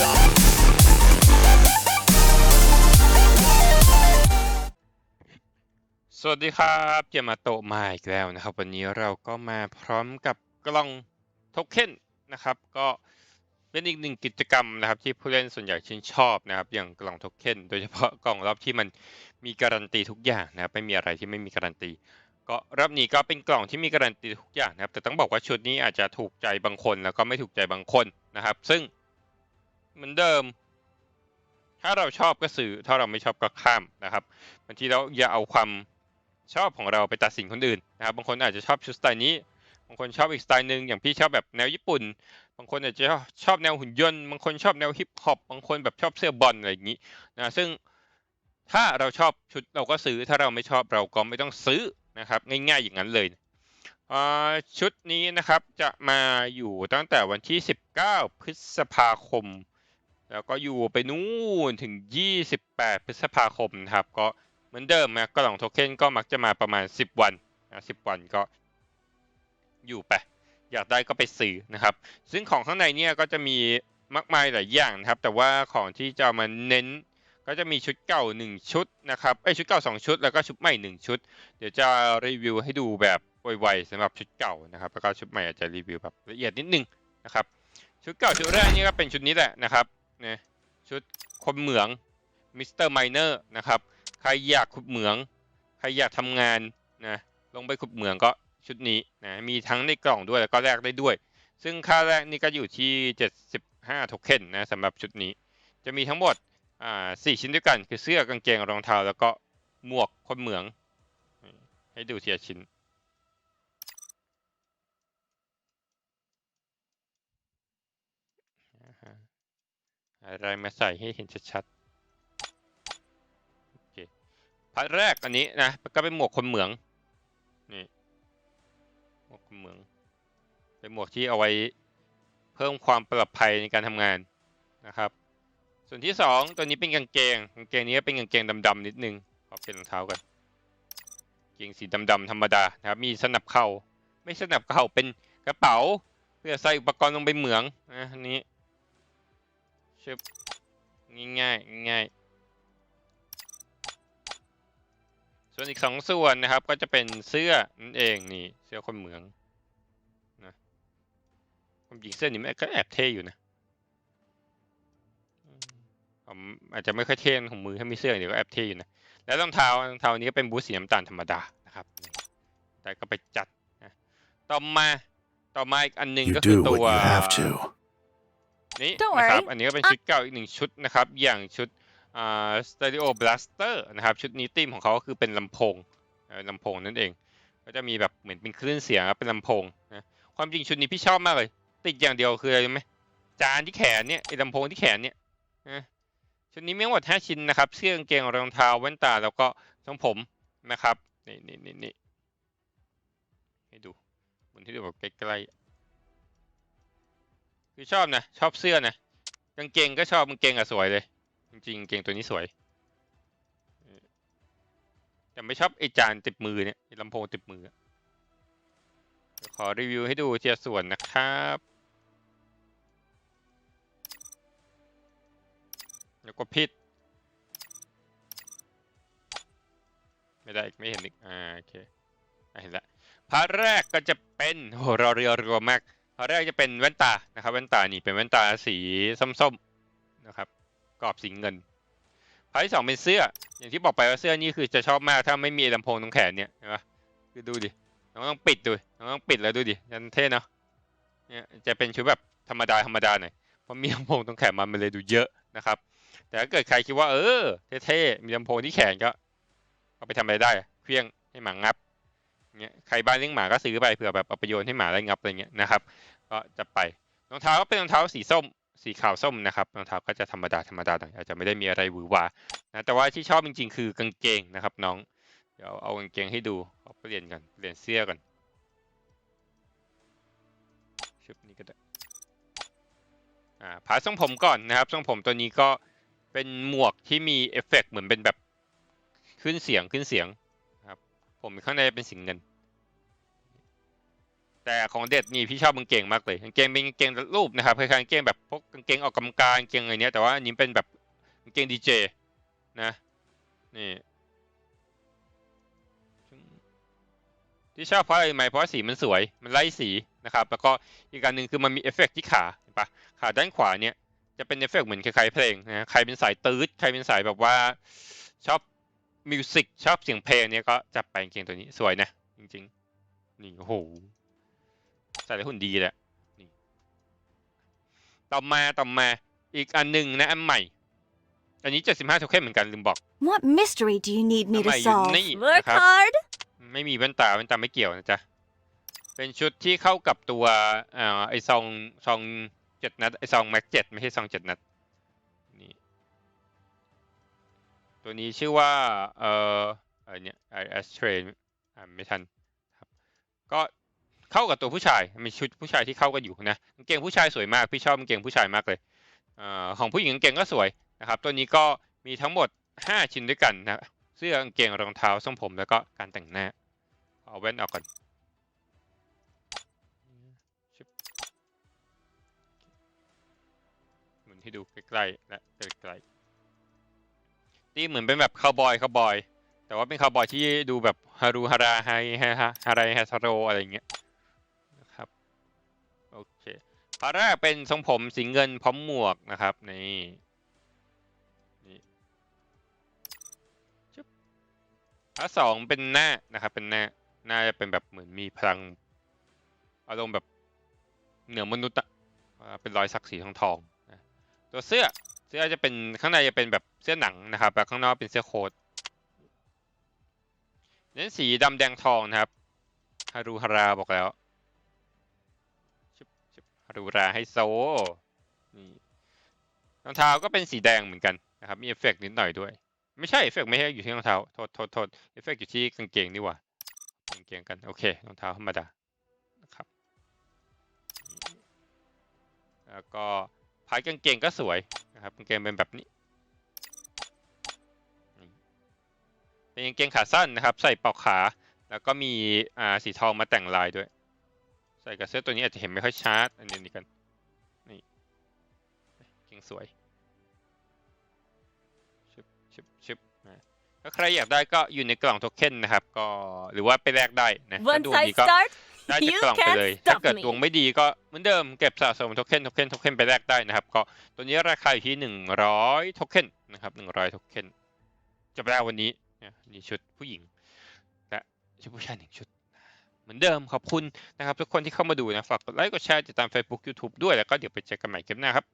สวัสดีครับเจมาโตมาอีกแล้วนะครับ วันนี้เราก็มาพร้อมกับกล่องโทเค็นนะครับ ก็เป็นอีกหนึ่งกิจกรรมนะครับ ที่ผู้เล่นส่วนใหญ่ชื่นชอบนะครับ อย่างกล่องโทเค็นโดยเฉพาะกล่องรอบที่มันมีการันตีทุกอย่างนะครับไม่มีอะไรที่ไม่มีการันตี ก็รอบนี้ก็เป็นกล่องที่มีการันตีทุกอย่างนะครับ แต่ต้องบอกว่าชุดนี้อาจจะถูกใจบางคนแล้วก็ไม่ถูกใจบางคนนะครับ ซึ่ง เหมือนเดิม ถ้าเราชอบก็ซื้อ ถ้าเราไม่ชอบก็ข้ามนะครับบางทีเราอย่าเอาความชอบของเราไปตัดสินคนอื่นนะครับ บางคนอาจจะชอบชุดสไตล์นี้ บางคนชอบอีกสไตล์หนึ่งอย่างพี่ชอบแบบแนวญี่ปุ่น บางคนอาจจะชอบแนวหุ่นยนต์ บางคนชอบแนวฮิปฮอป บางคนแบบชอบเสื้อบอลอะไรอย่างนี้นะ ซึ่งถ้าเราชอบชุดเราก็ซื้อ ถ้าเราไม่ชอบเราก็ไม่ต้องซื้อนะครับ ง่ายๆอย่างนั้นเลยอ่าชุดนี้นะครับจะมาอยู่ตั้งแต่วันที่ 19 พฤษภาคม แล้วก็อยู่ไปนู่นถึง 28 พฤษภาคมนะครับ ก็เหมือนเดิมนะกล่องโทเค็นก็มักจะมาประมาณ 10 วันนะ10 วันก็อยู่ไป อยากได้ก็ไปซื้อนะครับ ซึ่งของข้างในเนี่ยก็จะมีมากมายหลายอย่างนะครับ แต่ว่าของที่จะมาเน้นก็จะมีชุดเก่า 1 ชุดนะครับเอ้ชุดเก่า 2 ชุด แล้วก็ชุดใหม่ 1 ชุด เดี๋ยวจะรีวิวให้ดูแบบไวๆสำหรับชุดเก่านะครับ แล้วก็ชุดใหม่อาจจะรีวิวแบบละเอียดนิดนึงนะครับ ชุดเก่าชุดแรกนี่ก็เป็นชุดนี้แหละนะครับ นะชุดคนเหมืองมิสเตอร์ไมเนอร์นะครับ ใครอยากขุดเหมือง ใครอยากทำงานนะลงไปขุดเหมืองก็ชุดนี้นะมีทั้งในกล่องด้วยแล้วก็แลกได้ด้วย ซึ่งค่าแรกนี่ก็อยู่ที่ 75โทเค็นนะสำหรับชุดนี้ จะมีทั้งหมดอ่าสี่ชิ้นด้วยกัน คือเสื้อกางเกงรองเท้าแล้วก็หมวกคนเหมือง ให้ดูทีละชิ้น อะไรมาใส่ให้เห็นชัดๆโอเคพาร์ทแรกอันนี้นะก็เป็นหมวกคนเหมืองนี่หมวกคนเหมือง เป็นหมวกที่เอาไว้เพิ่มความปลอดภัยในการทำงานนะครับ ส่วนที่สองตัวนี้เป็นกางเกงกางเกงนี้ก็เป็นกางเกงดำๆนิดนึงขอเปลี่ยนรองเท้ากันกางเกงสีดำๆธรรมดานะครับมีสนับเข่าไม่สนับเข่าเป็นกระเป๋าเพื่อใส่อุปกรณ์ลงไปเหมืองนะอันนี้ ชึบง่ายง่ายส่วนอีกสองส่วนนะครับ ก็จะเป็นเสื้อนั่นเองนี่เสื้อคนเหมืองนะความจริงเสื้อนี้มันก็แอบเท่อยู่นะผมอาจจะไม่ค่อยเท่ของมือถ้ามีเสื้อเดี๋ยวก็แอบเท่อยู่นะแล้วรองเท้ารองเท้านี้ก็เป็นบูทสีน้ำตาลธรรมดานะครับ แต่ก็ไปจัดนะต่อมาต่อมาอีกอันหนึ่งก็คือตัว นี่ Don't นะครับ worry อันนี้ก็เป็นชุดเก่าอีกหนึ่งชุดนะครับ อย่างชุดอ่า Stereo Blaster นะครับ ชุดนี้ธีมของเขาก็คือเป็นลำโพงเอ่อลำโพงนั่นเอง ก็จะมีแบบเหมือนเป็นคลื่นเสียงครับเป็นลำโพงนะความจริงชุดนี้พี่ชอบมากเลย ติดอย่างเดียวคืออะไรรู้ไหมจานที่แขนเนี่ยไอ้ลำโพงที่แขนเนี่ยนะชุดนี้มีทั้งหมดห้าชิ้นนะครับเสื้อกางเกงรองเท้าแว่นตาแล้วก็ทรงผมนะครับนี่นี่นี่นี่ให้ดูบนที่ดูแบบใกล้ๆ คือชอบนะ ชอบเสื้อนะกางเกงก็ชอบกางเกงอะสวยเลย จริงๆกางเกงตัวนี้สวย แต่ไม่ชอบไอจานติดมือเนี่ยไอลำโพงติดมือ ขอรีวิวให้ดูเทีละส่วนนะครับแล้วก็พิษไม่ได้ไม่เห็นอีกอ่าโอเคอเห็นละพาร์ทแรกก็จะเป็นโหรอเรือรัวมาก พาร์ทแรกจะเป็นแว่นตานะครับแว่นตานี่เป็นแว่นตาสีส้มๆนะครับกรอบสีเงินพาร์ทที่สองเป็นเสื้อ อย่างที่บอกไปว่าเสื้อนี่คือจะชอบมากถ้าไม่มีลำโพงตรงแขนเนี่ยเห็นปะคือดูดิน้องต้องปิดดูน้องต้องปิดแล้วดูดิยันเท่เนาะเนี่ยจะเป็นชุดแบบธรรมดาธรรมดาหน่อยเพราะมีลำโพงตรงแขนมันมันเลยดูเยอะนะครับ แต่ถ้าเกิดใครคิดว่าเออเท่ๆมีลำโพงที่แขนก็เอาไปทำอะไรได้ เครื่องให้หมางับ เงี้ยใครบ้านเลี้ยงหมาก็ซื้อไปเผื่อแบบเอาไปโยนให้หมาไล่งับอะไรเงี้ยนะครับ ก็จะไปรองเท้าก็เป็นรองเท้าสีส้มสีขาวส้มนะครับรองเท้าก็จะธรรมดาธรรมดาหน่อยอาจจะไม่ได้มีอะไรหวือหวานะแต่ว่าที่ชอบจริง ๆ คือกางเกงนะครับน้องเดี๋ยวเอากางเกงให้ดูเอาเปลี่ยนกันเปลี่ยนเสื้อก่อนชุดนี้ก็ได้อ่าผาทรงผมก่อนนะครับทรงผมตัวนี้ก็เป็นหมวกที่มีเอฟเฟกต์เหมือนเป็นแบบขึ้นเสียงขึ้นเสียง ผมข้างในเป็นสีเงิน แต่ของเด็ดนี่พี่ชอบกางเกงมากเลยกางเกงเป็นกางเกงรูปนะครับคล้ายๆกางเกงแบบพวกกางเกงออกกำลังกายกางเกงอะไรเนี้ยแต่ว่าอันนี้เป็นแบบกางเกงดีเจนะนี่ที่ชอบเพราะอะไรไหมเพราะสีมันสวยมันไล่สีนะครับ แล้วก็อีกการหนึ่งคือมันมีเอฟเฟกต์ที่ขาเห็นปะขาด้านขวาเนี่ยจะเป็นเอฟเฟกต์เหมือนคล้ายๆเพลงนะใครเป็นสายตืดใครเป็นสายแบบว่าชอบ มิวสิกชอบเสียงเพลงเนี่ยก็จับไปกางเกงตัวนี้สวยนะ จริงๆ นี่โอ้โหใส่แล้วหุ่นดีแหละนี่ต่อมาต่อมาอีกอันหนึ่งนะอันใหม่ อันนี้ 75โทเค็นเหมือนกันลืมบอก What mystery do you need me อันให to ม่อยู่ solve? นี่ Work นะครับ hard. ไม่มีแว่นตาแว่นตาไม่เกี่ยวนะจ๊ะ เป็นชุดที่เข้ากับตัวเอ่อไอซองซองเจ็ดนัดไอซองแม็กเจ็ดไม่ใช่ซองเจ็ดนัด ตัวนี้ชื่อว่าเอ่ออะไรเนี่ยไอแอสเทรนอ่านไม่ทันครับก็เข้ากับตัวผู้ชายมีชุดผู้ชายที่เข้ากันอยู่นะกางเกงผู้ชายสวยมากพี่ชอบกางเกงผู้ชายมากเลยเอ่อของผู้หญิงกางเกงก็สวยนะครับ ตัวนี้ก็มีทั้งหมด 5 ชิ้นด้วยกันนะเสื้อกางเกงรองเท้าทรงผมแล้วก็การแต่งหน้าเอาแว่นออกก่อนหมุนให้ดูใกล้ๆและไกลๆ ตีเหมือนเป็นแบบคาวบอยคาวบอย แต่ว่าเป็นคาวบอยที่ดูแบบฮารุฮาราไฮฮาฮาไรฮาซาโรอะไรอย่างเงี้ยนะครับโอเคพาแรกเป็นทรงผมสีเงินพร้อมหมวกนะครับนี่นี่พาร์ทสองเป็นหน้านะครับเป็นหน้าหน้าจะเป็นแบบเหมือนมีพลังอารมณ์แบบเหนือมนุษย์อะเป็นรอยสักสีทองทองตัวเสื้อ เสื้อจะเป็นข้างในจะเป็นแบบเสื้อหนังนะครับแล้วข้างนอกเป็นเสื้อโค้ทเน้นสีดำแดงทองนะครับฮารุฮาราบอกแล้วฮารุฮาราให้โซนี่รองเท้าก็เป็นสีแดงเหมือนกันนะครับ มีเอฟเฟกต์นิดหน่อยด้วย ไม่ใช่เอฟเฟกต์ไม่ใช่อยู่ที่รองเท้า โทษโทษโทษเอฟเฟกต์อยู่ที่กางเกงนี่ว่า กางเกงกัน โอเค รองเท้าธรรมดานะครับ แล้วก็พายกางเกงก็สวย นะครับกางเกงเป็นแบบนี้เป็นกางเกงขาสั้นนะครับ ใส่ปลอกขา แล้วก็มีอ่าสีทองมาแต่งลายด้วย ใส่กับเสื้อตัวนี้อาจจะเห็นไม่ค่อยชัดอันนี้นี่กันนี่เกงสวยชึบชึบชึบนะถ้าใครอยากได้ก็อยู่ในกล่องโทเค็นนะครับ ก็หรือว่าไปแลกได้นะถ้า Once ดวง I ดีก็ start, ได้จาก you กล่องไป can't เลย ถ้า stop เกิด me. ดวงไม่ดีก็เหมือนเดิมเก็บสะสมโทเค็นโทเค็นโทเค็นไปแลกได้นะครับ ก็ตัวนี้ราคาอยู่ที่หนึ่งร้อยโทเค็นนะครับหนึ่งร้อยโทเค็นจบแล้ววันนี้นะนี่ชุดผู้หญิง และชุดผู้ชายหนึ่งชุด เหมือนเดิมขอบคุณนะครับ ทุกคนที่เข้ามาดูนะ ฝากกดไลค์กดแชร์ติดตาม Facebook YouTube ด้วยแล้วก็เดี๋ยวไปเจอกันใหม่คลิปหน้าครับ